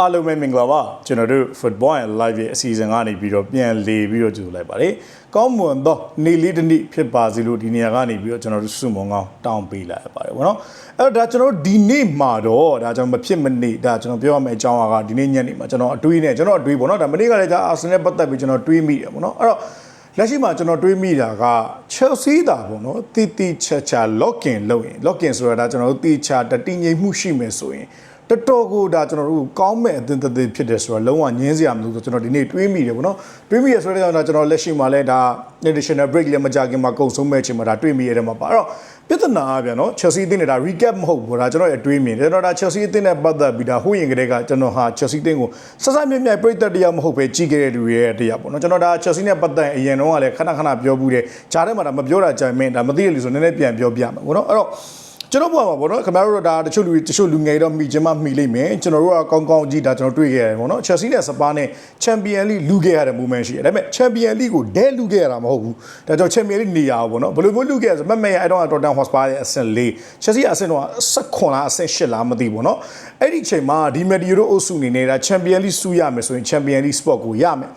အားလုံးပဲမင်္ဂလာပါကျွန်တော်တို့ Football and Live ရဲ့အစီအစဉ်ကနေပြီးတော့ပြန်လေပြီးတော့ကြိုလိုက်ပါတယ်ကောင်းမွန်သောနေ့လေးတစ်နေ့ဖြစ်ပါစေလို့ဒီနေရာကနေပြီးတော့ကျွန်တော်တို့စုမုံကောင်းတောင်းပေးလိုက်ပါတယ်ဗောနော်အဲ့တော့ဒါကျွန်တော်တို့ဒီနေ့မှာတော့ဒါကျွန်တော်မဖြစ်မနေဒါကျွန်တော်ပြောရမယ့်အကြောင်းအရာကဒီနေ့ညနေမှာကျွန်တော်အတွေးနဲ့ကျွန်တော်အတွေးဗောနော်ဒါမနေ့ကလည်းဒါအာဆင်နယ်ပတ်သက်ပြီးကျွန်တော်တွေးမိတယ်ဗောနော်အဲ့တော့လက်ရှိမှာကျွန်တော်တွေးမိတာက Chelsea တာပေါ့နော်တီတီချာချာ login လုပ်ရင် login ဆိုတာဒါကျွန်တော်တို့တီချာတတိငိမ်မှုရှိမယ်ဆိုရင် တော်တော်ကိုဒါကျွန်တော်တို့ကောင်းမဲ့အသင်သက်သက်ဖြစ်တယ်ဆိုတော့လုံးဝညင်းစရာမလိုဆိုကျွန်တော်ဒီနေ့တွေးမိတယ်ပေါ့နော်တွေးမိရဆိုတဲ့ကြောင့်ဒါကျွန်တော်လက်ရှိမှာလဲဒါ additional break လည်းမကြခင်မှာကုန်ဆုံးမဲ့အချိန်မှာဒါတွေးမိရတယ်မှာပါအဲ့တော့ပြဿနာကဗျာနော် Chelsea အသင်းနဲ့ဒါ recap မဟုတ်ဘူးဒါကျွန်တော်ရဲ့အတွေးမြင်ကျွန်တော်ဒါ Chelsea အသင်းနဲ့ပတ်သက်ပြီးဒါဟိုးရင်ကလေးကကျွန်တော်ဟာ Chelsea အသင်းကိုစစမြက်မြက်ပြိသက်တရားမဟုတ်ပဲကြီးခဲ့တဲ့လူတွေရဲ့တရားပေါ့နော်ကျွန်တော်ဒါ Chelsea နဲ့ပတ်သက်အရင်တော့ကလည်းခဏခဏပြောဘူးတယ်ဂျားထဲမှာဒါမပြောတာကြိုင်မင်းဒါမသိရလူဆိုနည်းနည်းပြန်ပြောပြမှာပေါ့နော်အဲ့တော့ ကျွန်တော်ဘုရားမှာပေါ့နော်ခင်ဗျားတို့ဒါတချို့လူတချို့လူငယ်တော့မိချင်းမမိလိမ့်မယ်ကျွန်တော်တို့ကကောင်းကောင်းကြီးဒါကျွန်တော်တွေ့ခဲ့ရတယ်ပေါ့နော် Chelsea နဲ့ Spurs နဲ့ Champion League လူခဲ့ရတဲ့ moment ရှိတယ်ဒါပေမဲ့ Champion League ကိုဒဲလူခဲ့ရတာမဟုတ်ဘူးဒါကြောင့် Champion League နေရာပေါ့နော်ဘယ်လိုမျိုးလူခဲ့ရဆိုမမဲ့ရအဲ့တော့ Tottenham Hotspur ရဲ့အဆင့်၄ Chelsea အဆင့်တော့16လားအဆင့်8လားမသိဘူးနော်အဲ့ဒီအချိန်မှာဒီ Medio တို့အုပ်စုနေနေတာ Champion League စုရမယ်ဆိုရင် Champion League Sport ကိုရမယ်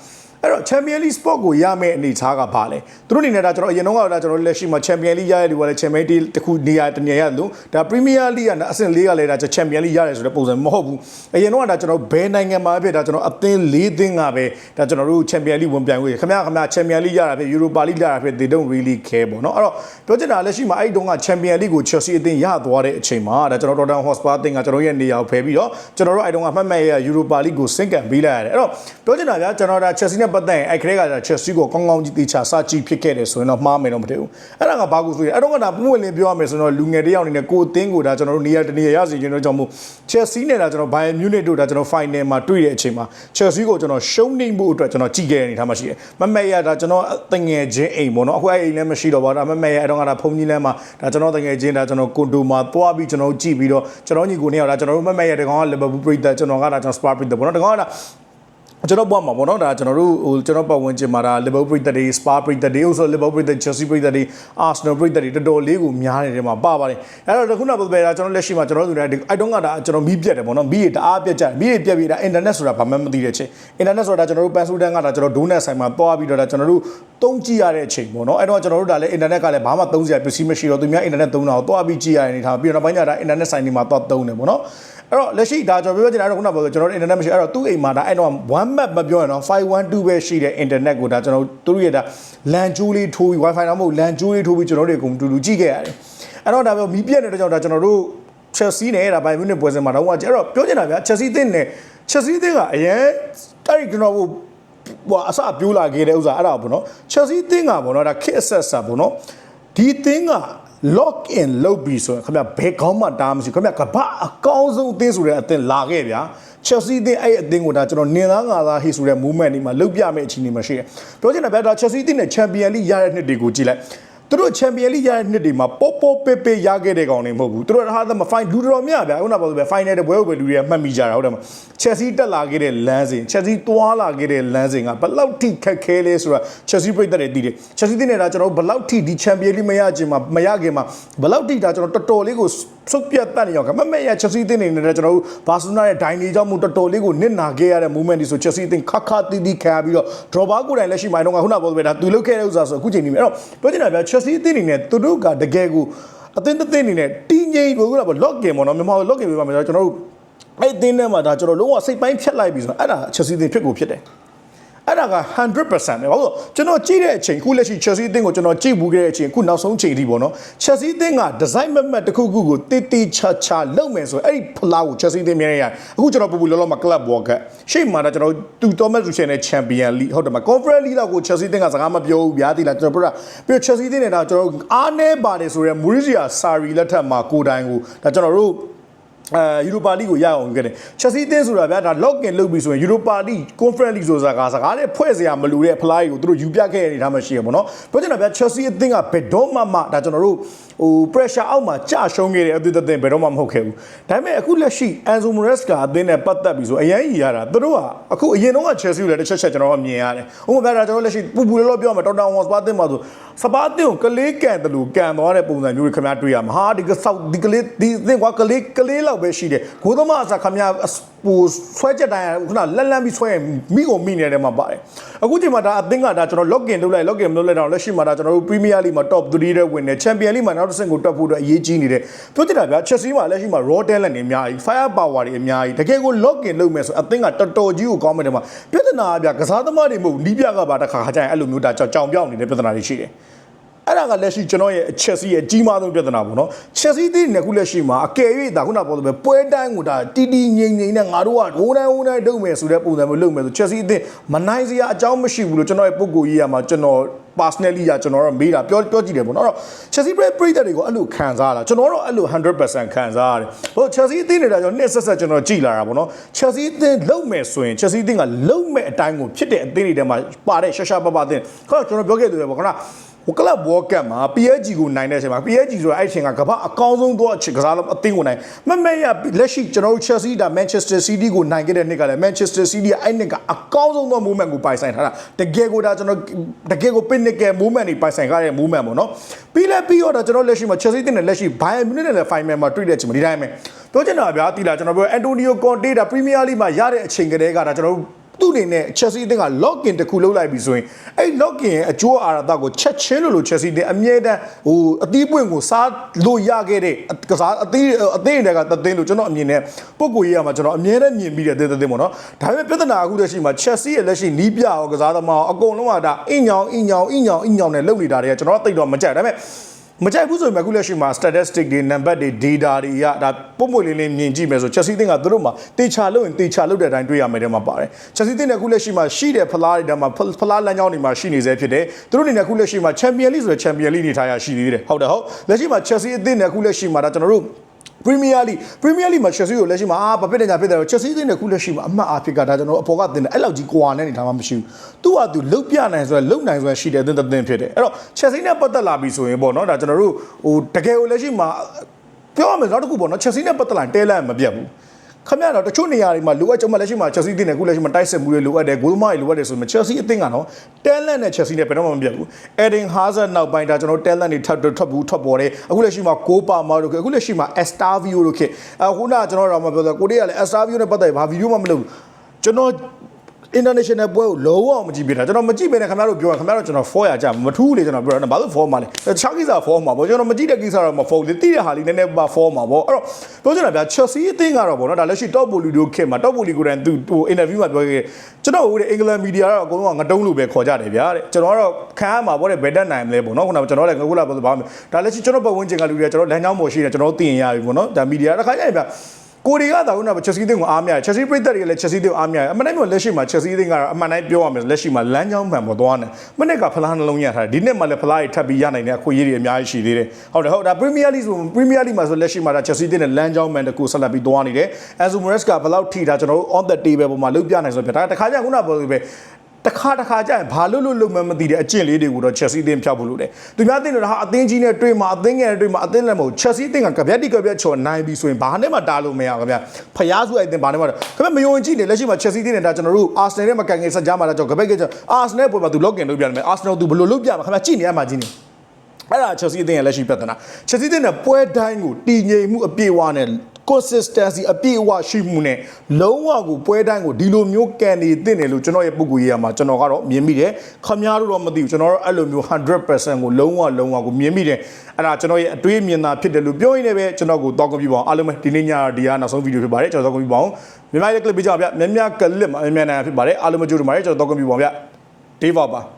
အဲ့တော့ Champion League Sport ကိုရမယ့်အနေအထားကဘာလဲသူတို့အနေနဲ့ဒါကျွန်တော်အရင်တော့ကဒါကျွန်တော်လက်ရှိမှာ Champion League ရရတဲ့လူကလည်း Champion League တခုနေရာတနေရာရလို့ဒါ Premier League ကအဆင့်၄ကလည်းဒါ Champion League ရတယ်ဆိုတဲ့ပုံစံမဟုတ်ဘူးအရင်တော့ကဒါကျွန်တော်ဘယ်နိုင်ငံမှာဖြစ်ဒါကျွန်တော်အသင်း၄သင်းကပဲဒါကျွန်တော်တို့ Champion League ဝင်ပြိုင်ခွင့်ခင်ဗျာခင်ဗျာ Champion League ရတာဖြစ် Europa League ရတာဖြစ် they don't really care ပေါ့နော်အဲ့တော့ပြောချင်တာလက်ရှိမှာအဲ့ဒီတုန်းက Champion League ကို Chelsea အသင်းရသွားတဲ့အချိန်မှာဒါကျွန်တော် Tottenham Hotspur အသင်းကကျွန်တော်ရဲ့နေရာကိုဖယ်ပြီးတော့ကျွန်တော်တို့အဲ့တုန်းကမှတ်မှတ်ရ Europa League ကိုဆင့်ကံပေးလိုက်ရတယ်အဲ့တော့ပြောချင်တာဗျာကျွန်တော်ဒါ Chelsea နဲ့ပတ်သက်ရင်အဲ့ခရဲကဒါ Chelsea ကိုကောင်းကောင်းကြီးတေချာစကြည့်ဖြစ်ခဲ့တယ်ဆိုရင်တော့မှားမယ်တော့မတည်ဘူးအဲ့ဒါကဘာကိုဆိုရင်အဲ့တော့ကဒါပုံဝင်လင်းပြောရမယ်ဆိုတော့လူငယ်တယောက်အနေနဲ့ကိုအသင်းကိုဒါကျွန်တော်တို့နေရာတနေရာရစီခြင်းတော့ကြောင့်မို့ Chelsea နဲ့ဒါကျွန်တော် Bayern Munich တို့ဒါကျွန်တော် final မှာတွေ့တဲ့အချိန်မှာ Chelsea ကိုကျွန်တော်ရှုံးနေမှုအတွက်ကျွန်တော်ကြည့်ခဲ့တဲ့အနေထားမှာရှိတယ်မမက်ရဒါကျွန်တော်တငယ်ချင်းအိမ်ပေါ့နော်အခုအဲ့အိမ်လည်းမရှိတော့ပါဘူးဒါမမက်ရအဲ့တော့ကဒါဖုန်ကြီးလမ်းမှာဒါကျွန်တော်တငယ်ချင်းဒါကျွန်တော်ကွန်တိုမှာသွားပြီးကျွန်တော်ကြည့်ပြီးတော့ကျွန်တော်ညီကိုနေရဒါကျွန်တော်တို့မမက်ရတကောင်က Liverpool ပြည်သက်ကျွန်တော်ကဒါကျွန်တော် Spurs ပြည်သက်ပေါ့နော်တကောင်ကဒါ ကျွန်တော်ဘွားမှာပေါ့နော်ဒါကျွန်တော်တို့ဟိုကျွန်တော်ပတ်ဝန်းကျင်မှာဒါ Liverpool ပြည်သက်တွေ Spurs ပြည်သက်တွေဥဆို Liverpool ပြည်သက် Chelsea ပြည်သက်တွေ Arsenal ပြည်သက်တွေတော်တော်လေးကိုများနေတဲ့မှာပါပါတယ်အဲ့တော့ခုနကပြောပြတာကျွန်တော်လက်ရှိမှာကျွန်တော်တို့လည်းအဲ့တုန်းကဒါကျွန်တော်မီးပြတ်တယ်ပေါ့နော်မီးရတအားပြတ်ကြတယ်မီးရပြတ်ပြီးဒါ internet ဆိုတာဘာမှမသိတဲ့ချိန် internet ဆိုတာကျွန်တော်တို့ pencil တန်းကဒါကျွန်တော် donut ဆိုင်မှာသွားပြီးတော့ဒါကျွန်တော်တို့တုံးကြည့်ရတဲ့အချိန်ပေါ့နော်အဲ့တော့ကျွန်တော်တို့ဒါလည်း internet ကလည်းဘာမှသုံးစရာပစ္စည်းမရှိတော့သူများ internet သုံးတာကိုသွားပြီးကြည့်ရတဲ့အနေထားပြီးတော့ပိုင်းကြဒါ internet ဆိုင်တွေမှာသွားသုံးတယ်ပေါ့နော် အဲ့တော့လက်ရှိဒါကျွန်တော်ပြောချင်တာတော့ခုနကပြောကျွန်တော်တို့ internet မရှိအဲ့တော့သူ့အိမ်မှာဒါအဲ့တော့ one map မပြောရင်တော့512ပဲရှိတဲ့ internet ကိုဒါကျွန်တော်တို့သူတို့ရဲ့ဒါ LAN ကျိုးလေးထိုးပြီး wifi တော့မဟုတ် LAN ကျိုးလေးထိုးပြီးကျွန်တော်တို့အကုန်တူတူကြည့်ခဲ့ရတယ်အဲ့တော့ဒါပြောမီးပြတ်နေတဲ့ကြောင့်ဒါကျွန်တော်တို့ Chelsea နဲ့ဒါ Bayern Munich ပွဲစဉ်မှာတော့အဲ့တော့ပြောချင်တာဗျာ Chelsea တင်းနဲ့ Chelsea တင်းကအရင်တိုက်ကျွန်တော်တို့ဟိုအစပြိုးလာခဲ့တဲ့ဥစ္စာအဲ့ဒါပေါ့နော် Chelsea တင်းကပေါ့နော်ဒါ kit asset စာပေါ့နော်ဒီတင်းက lock in လုပ်ပြီးဆိုရင်ခင်ဗျဘယ်ကောင်းမှတားမရှိခင်ဗျကဘာအကောင်းဆုံးအသင်းဆိုတဲ့အသင်းလာခဲ့ဗျာ Chelsea အသင်းအဲ့အသင်းကိုဒါကျွန်တော်နင်သားငါသားဟေးဆိုတဲ့ movement ဒီမှာလုတ်ပြမယ့်အခြေအနေမှာရှိတယ်ပြောချင်တာဗျာဒါ Chelsea အသင်းနဲ့ Champion League ရတဲ့နှစ်တွေကိုကြည့်လိုက် သူတို့ Champion League ရတဲ့နှစ်တွေမှာပေါပေါပေပေရခဲ့တဲ့ကောင်တွေမဟုတ်ဘူးသူတို့ဟာသမဖိုင်လူတော်များဗျာခုနကပြောဆိုပဲ final တဲ့ပွဲကိုပဲလူတွေကမှတ်မိကြတာဟုတ်တယ်မ Chelsea တက်လာခဲ့တဲ့လမ်းစဉ် Chelsea သွားလာခဲ့တဲ့လမ်းစဉ်ကဘယ်လောက်ထိခက်ခဲလဲဆိုတာ Chelsea ပြည်သက်တွေသိတယ် Chelsea တင်နေတာကျွန်တော်ဘယ်လောက်ထိဒီ Champion League မရခြင်းမှာမရခင်မှာဘယ်လောက်ထိဒါကျွန်တော်တော်တော်လေးကို စုပ်ပြတ်တတ်နေအောင်ကမမရ Chelsea တင်နေတယ်ကျွန်တော်တို့ဘာစီလိုနာရဲ့ဒိုင်နေကြောင့်မို့တော်တော်လေးကိုနစ်နာခဲ့ရတဲ့ moment ဒီဆို Chelsea တင်ခါခါတီးတီးခံပြီးတော့ draw bar ကိုယ်တိုင်လက်ရှိမိုင်းတော့ခုနပြောသလိုပဲဒါသူလုတ်ခဲ့တဲ့ဥစ္စာဆိုအခုချိန်နေပြီအဲ့တော့ပြောချင်တာဗျာ Chelsea တင်နေတယ်သူတို့ကတကယ်ကိုအသင်းတစ်သင်းအနေနဲ့တင်းငိမ့်ဘယ်လိုလဲ lock in ပေါ့နော်မြန်မာ lock in ပြပါမယ်ကျွန်တော်တို့အဲ့အသင်းထဲမှာဒါကျွန်တော်လုံးဝစိတ်ပိုင်းဖြတ်လိုက်ပြီဆိုတော့အဲ့ဒါ Chelsea တင်ဖြစ်ကိုဖြစ်တယ် အဲ့ဒါက100%ပဲဘာလို့ကျွန်တော်ကြည့်တဲ့အချိန်ခုလက်ရှိ Chelsea အသင်းကိုကျွန်တော်ကြည့်ဘူးခဲ့တဲ့အချိန်ခုနောက်ဆုံးချိန်ထိပေါ့နော် Chelsea အသင်းက design မတ်မတ်တစ်ခုခုကိုတိတိချာချာလုပ်မယ်ဆိုအဲ့ဒီဖလားကို Chelsea အသင်းမြင်ရရအခုကျွန်တော်ပူပူလောလောမှာ club world ကရှေ့မှာတော့ကျွန်တော်တူ Thomas Tuchel နဲ့ Champion League ဟုတ်တယ်မ Conference League တော့ကို Chelsea အသင်းကစကားမပြောဘူးဗျာတိလားကျွန်တော်ပြောတာပြီးတော့ Chelsea အသင်းနဲ့တော့ကျွန်တော်အားနေပါတယ်ဆိုရဲ Maurizio Sarri လက်ထက်မှာကိုတိုင်ကိုဒါကျွန်တော်တို့ အဲယူရိုပါလိကိုရအောင်ခဲ့တယ်ချက်စီးတင်းဆိုတာဗျာဒါ login လုပ်ပြီးဆိုရင်ယူရိုပါလိ conference league ဆိုတာကစကားနဲ့ဖွဲ့စရာမလိုတဲ့ fly ကိုသူတို့ယူပြခဲ့တဲ့အနေထားမှရှိရပါတော့ပြောချင်တာဗျာချက်စီးအသင်းကဘယ်တော့မှမှဒါကျွန်တော်တို့ ဟို pressure အောက်မှာကြာရှုံးခဲ့တဲ့အသင်းအသင်းဘယ်တော့မှမဟုတ်ခဲ့ဘူးဒါပေမဲ့အခုလက်ရှိ Enzo Maresca အသင်းနဲ့ပတ်သက်ပြီးဆိုအရင်ကြီးရတာသူတို့ကအခုအရင်တော့က Chelsea ကိုလည်းတစ်ချက်ချက်ကျွန်တော်ကမြင်ရတယ်ဥပမာဗျာဒါကျွန်တော်လက်ရှိပူပူလောလောပြောမယ် Tottenham Hotspur အသင်းမှာဆိုစပါးအသင်းကိုကလေးကန်တယ်လို့ကန်သွားတဲ့ပုံစံမျိုးတွေခင်ဗျားတွေ့ရမှာဟာဒီကဆောက်ဒီကလေးဒီအသင်းကကလေးကလေးလောက်ပဲရှိတယ်ဂိုးသမားအစားခင်ဗျား ဟပူဆွဲချက်တိုင်းခုနလက်လန်းပြီးဆွဲရင်မိကိုမိနေတဲ့မှာပါတယ်အခုချိန်မှာဒါအသင်းကဒါကျွန်တော် login လုပ်လိုက် login မလုပ်လိုက်တော့လက်ရှိမှာဒါကျွန်တော်တို့ Premier League မှာ top 3တဲ့ဝင်နေ Champion League မှာနောက်တစ်ဆင့်ကိုတက်ဖို့အတွက်အရေးကြီးနေတယ်ပြောချင်တာဗျာ Chelsea မှာလက်ရှိမှာ raw talent တွေအများကြီး fire power တွေအများကြီးတကယ်ကို login လုပ်မယ်ဆိုအသင်းကတော်တော်ကြီးကိုကောင်းမယ်တဲ့မှာပြဿနာကဗျာကစားသမားတွေမဟုတ်နီးပြကပါတစ်ခါခါကျရင်အဲ့လိုမျိုးဒါကြောင်ပြောင်းနေတဲ့ပြဿနာတွေရှိတယ် အဲ့ဒါကလက်ရှိကျွန်တော်ရဲ့ချက်စီရဲ့အကြီးမားဆုံးပြဿနာပေါ့နော်ချက်စီသီးနဲ့ခုလက်ရှိမှာအကယ်၍ဒါခုနပြောသလိုပဲပွဲတိုင်းကိုဒါတီတီငိမ့်ငိမ့်နဲ့ငါတို့ကဝိုးတိုင်းဝိုးတိုင်းတုံမယ်ဆိုတဲ့ပုံစံမျိုးလုပ်မယ်ဆိုချက်စီအသင်းမနိုင်စရာအကြောင်းမရှိဘူးလို့ကျွန်တော်ရဲ့ပုံကိုကြီးရမှာကျွန်တော် personally ရကျွန်တော်တော့မေးတာပြောပြောကြည့်တယ်ပေါ့နော်အဲ့တော့ Chelsea ပြည်ပြည်သက်တွေကိုအဲ့လိုခံစားလာကျွန်တော်တော့အဲ့လို100%ခံစားရတယ်ဟို Chelsea အသင်းနေတာကျွန်တော်နှစ်ဆက်ဆက်ကျွန်တော်ကြည်လာတာပေါ့နော် Chelsea အသင်းလုံမဲ့ဆိုရင် Chelsea အသင်းကလုံမဲ့အတိုင်းကိုဖြစ်တဲ့အသင်းတွေထဲမှာပါတဲ့ရှာရှာပပအသင်းခေါကျွန်တော်ပြောခဲ့တယ်ပေါ့ခဏ ဟိုကလပ်ဘောကတ်မှာ PSG ကိုနိုင်တဲ့အချိန်မှာ PSG ဆိုတော့အဲ့အချိန်ကကမ္ဘာအကောင်းဆုံးသောအချိန်ကစားလုံးအသင်းကိုနိုင်မမဲရလက်ရှိကျွန်တော်တို့ Chelsea ဒါ Manchester City ကိုနိုင်ခဲ့တဲ့နှစ်ကလည်း Manchester City အဲ့နှစ်ကအကောင်းဆုံးသော moment ကိုပိုင်ဆိုင်ထားတာတကယ်ကိုဒါကျွန်တော်တကယ်ကို pinnacle moment တွေပိုင်ဆိုင်ထားတဲ့ moment ပေါ့နော်ပြီးလဲပြီးတော့ဒါကျွန်တော်လက်ရှိမှာ Chelsea တင်တဲ့လက်ရှိ Bayern Munich နဲ့လည်း final မှာတွေ့တဲ့အချိန်မှာဒီတိုင်းပဲပြောချင်တာဗျာတီလာကျွန်တော်ပြော Antonio Conte ဒါ Premier League မှာရတဲ့အချိန်ကတည်းကဒါကျွန်တော်တို့ သူ့အနေနဲ့ Chelsea အသင်းက login တစ်ခုလုပ်လိုက်ပြီဆိုရင်အဲ့ login ရဲ့အကျိုးအာရတာကိုချက်ချင်းလို့လို့ Chelsea အသင်းအမြဲတမ်းဟိုအသီးပွင့်ကိုစားလို့ရခဲ့တဲ့ကစားအသီးအသင်းတွေကတသင်းလို့ကျွန်တော်အမြင်နဲ့ပုံကိုရေးရမှာကျွန်တော်အမြဲတမ်းမြင်ပြီးတဲ့သင်းသင်းပေါ့နော်ဒါပေမဲ့ပြဿနာအခုလက်ရှိမှာ Chelsea ရဲ့လက်ရှိနီးပြရောကစားသမားရောအကုန်လုံးကဒါအင်ညောင်အင်ညောင်အင်ညောင်အင်ညောင်နဲ့လုပ်နေတာတွေကကျွန်တော်တိတ်တော့မကြိုက်ဒါပေမဲ့ မကြိုက်ဘူးဆိုရင်အခုလက်ရှိမှာ statistic တွေ number တွေ data တွေရဒါပုံပွင့်လေးလေးမြင်ကြည့်မယ်ဆို Chelsea အသင်းကသူတို့မှာတေချာလို့ရင်တေချာလို့တဲ့အတိုင်းတွေ့ရမယ်တဲ့မှာပါတယ် Chelsea အသင်းကအခုလက်ရှိမှာရှိတဲ့ဖလားတွေထဲမှာဖလားလမ်းကြောင်းတွေမှာရှိနေစေဖြစ်တယ်သူတို့အနေနဲ့အခုလက်ရှိမှာ Champion League ဆိုတဲ့ Champion League နေထားရရှိသေးတယ်ဟုတ်တယ်ဟုတ်လက်ရှိမှာ Chelsea အသင်းနဲ့အခုလက်ရှိမှာဒါကျွန်တော်တို့ Premier League Premier League မှာ Chelsea ကိုလက်ရှိမှာအာဘာဖြစ်နေကြဖြစ်တယ် Chelsea အသင်းနဲ့ခုလက်ရှိမှာအမှတ်အားဖြစ်ကဒါကျွန်တော်အပေါ်ကတင်တယ်အဲ့လောက်ကြီးကွာနဲ့နေတာမှမရှိဘူးသူကသူလုတ်ပြနိုင်ဆိုရလုတ်နိုင်ဆိုရရှိတယ်အသင်းတစ်သင်းဖြစ်တယ်အဲ့တော့ Chelsea နဲ့ပတ်သက်လာပြီဆိုရင်ပေါ့နော်ဒါကျွန်တော်တို့ဟိုတကယ်ကိုလက်ရှိမှာပြောရမယ်နောက်တစ်ခုပေါ့နော် Chelsea နဲ့ပတ်သက်လာတဲလန့်မပြတ်ဘူး ခမရတော့တချို့နေရာတွေမှာလိုအပ်ချက်မှလက်ရှိမှာ Chelsea အသင်းနဲ့ခုလက်ရှိမှာတိုက်စစ်မှုတွေလိုအပ်တယ်ဂိုးသမားတွေလိုအပ်တယ်ဆိုမှ Chelsea အသင်းကနော် talent နဲ့ Chelsea နဲ့ဘယ်တော့မှမပြတ်ဘူး Eden Hazard နောက်ပိုင်းဒါကျွန်တော် talent တွေထပ်ထွက်ဘူးထွက်ပေါ်တယ်အခုလက်ရှိမှာ Copa Mar တို့အခုလက်ရှိမှာ Estavio တို့ခေအခုနကကျွန်တော်တို့မှပြောတယ်ကိုရီးယားလည်း Estavio နဲ့ပတ်သက်ဘာဗီဒီယိုမှမလုပ်ဘူးကျွန်တော် international ပွဲကိုလုံးဝမကြည့်ပြတာကျွန်တော်မကြည့်ဘဲနဲ့ခင်ဗျားတို့ပြောရင်ခင်ဗျားတို့ကျွန်တော်4ရကြမထူးလေကျွန်တော်ပြောတာဘာလို့4မှာလဲတခြားကိစ္စ4မှာပေါ့ကျွန်တော်မကြည့်တဲ့ကိစ္စတော့မ4လေတိတဲ့ဟာလေးနည်းနည်းပါ4မှာပေါ့အဲ့တော့ပြောချင်တာဗျာ Chelsea အသင်းကတော့ပေါ့နော်ဒါလက်ရှိ top bully တို့ခေတ်မှာ top bully ကိုယ်တိုင်သူဟို interview မှာပြောခဲ့ကျွန်တော်ဟိုတဲ့ England media ကတော့အကုန်လုံးကငတုံးလို့ပဲခေါ်ကြတယ်ဗျာတဲ့ကျွန်တော်ကတော့ခံရမှာပေါ့တဲ့ဘယ်တက်နိုင်မလဲပေါ့နော်ခုနကကျွန်တော်လည်းငခုလာပေါ့ဘာမှဒါလက်ရှိကျွန်တော်ပတ်ဝန်းကျင်ကလူတွေကကျွန်တော်လမ်းကြောင်းပေါ်ရှိတယ်ကျွန်တော်သိရင်ရပြီပေါ့နော်ဒါ media တစ်ခါကျရင်ဗျာ ကိုရီးယားတာကနာချက်စီးတင်းကိုအားမရချက်စီးပြည်သက်တွေကလည်းချက်စီးတင်းကိုအားမရအမှန်တိုင်းပြောလက်ရှိမှာချက်စီးတင်းကတော့အမှန်တိုင်းပြောရမယ်လက်ရှိမှာလမ်းကြောင်းမှန်ပေါ်သွားတယ်မနေ့ကဖလားနှလုံးရထားတယ်ဒီနေ့မှလည်းဖလားတွေထပ်ပြီးရနိုင်တဲ့အခွင့်အရေးတွေအများကြီးရှိသေးတယ်ဟုတ်တယ်ဟုတ်ဒါ Premier League ဆို Premier League မှာဆိုလက်ရှိမှာဒါချက်စီးတင်းနဲ့လမ်းကြောင်းမှန်တကူဆက်လက်ပြီးသွားနေတယ် Enzo Maresca ကဘယ်လောက်ထိတာကျွန်တော်တို့ on the table ပေါ်မှာလုပ်ပြနိုင်ဆိုပြဒါတခါကျခုနပြောလို့ပဲတ ခါတခါကျရင်ဘာလို့လို့လုံမမသိတဲ့အကျင့်လေးတွေကိုတော့ Chelsea အသင်းဖြောက်ဖို့လို့တယ်။သူများသိလို့ဟာအသင်းကြီးနဲ့တွေ့မှာအသင်းငယ်နဲ့တွေ့မှာအသင်းလည်းမဟုတ် Chelsea အသင်းကကပြက်တိကပြက်ချော်နိုင်ပြီဆိုရင်ဘာနဲ့မှတားလို့မရဘူးခင်ဗျ။ဖျားစုအဲ့အသင်းဘာနဲ့မှခင်ဗျမယုံကြည်နေလက်ရှိမှာ Chelsea အသင်းနဲ့ဒါကျွန်တော်တို့ Arsenal နဲ့မကန်ငယ်ဆက်ကြမှာတော့ကျွန်တော်ကပြက်ကကျ Arsenal ပေါ်မှာသူ login လုပ်ပြတယ်မယ် Arsenal သူဘယ်လိုလုပ်ပြမှာခင်ဗျကြည့်နေရမှာကြီးနေအဲ့ဒါ Chelsea အသင်းရဲ့လက်ရှိပြဿနာ Chelsea အသင်းနဲ့ပွဲတိုင်းကိုတည်ငြိမ်မှုအပြည့်အဝနဲ့ consistency အပြည့်အဝရှိမှုနဲ့လုံးဝကိုပွဲတိုင်းကိုဒီလိုမျိုးကန်နေတင်တယ်လို့ကျွန်တော်ရဲ့ပုံကူရေးရမှာကျွန်တော်ကတော့မြင်မိတယ်ခမားတို့တော့မသိဘူးကျွန်တော်တို့အဲ့လိုမျိုး100%ကိုလုံးဝလုံးဝကိုမြင်မိတယ်အဲ့ဒါကျွန်တော်ရဲ့အတွေးမြင်တာဖြစ်တယ်လို့ပြောရင်းနဲ့ပဲကျွန်တော်ကိုတောက်ကွန်ပြပါအောင်အားလုံးပဲဒီနေ့ညဒီကနောက်ဆုံးဗီဒီယိုဖြစ်ပါတယ်ကျွန်တော်တောက်ကွန်ပြပါအောင်မြန်မာရဲ့ clip ပေးကြပါဗျမြမြကလစ်မှာအမြန်မြန်နိုင်ဖြစ်ပါတယ်အားလုံးမကြိုးတူပါတယ်ကျွန်တော်တောက်ကွန်ပြပါအောင်ဗျဒေးဗာပါ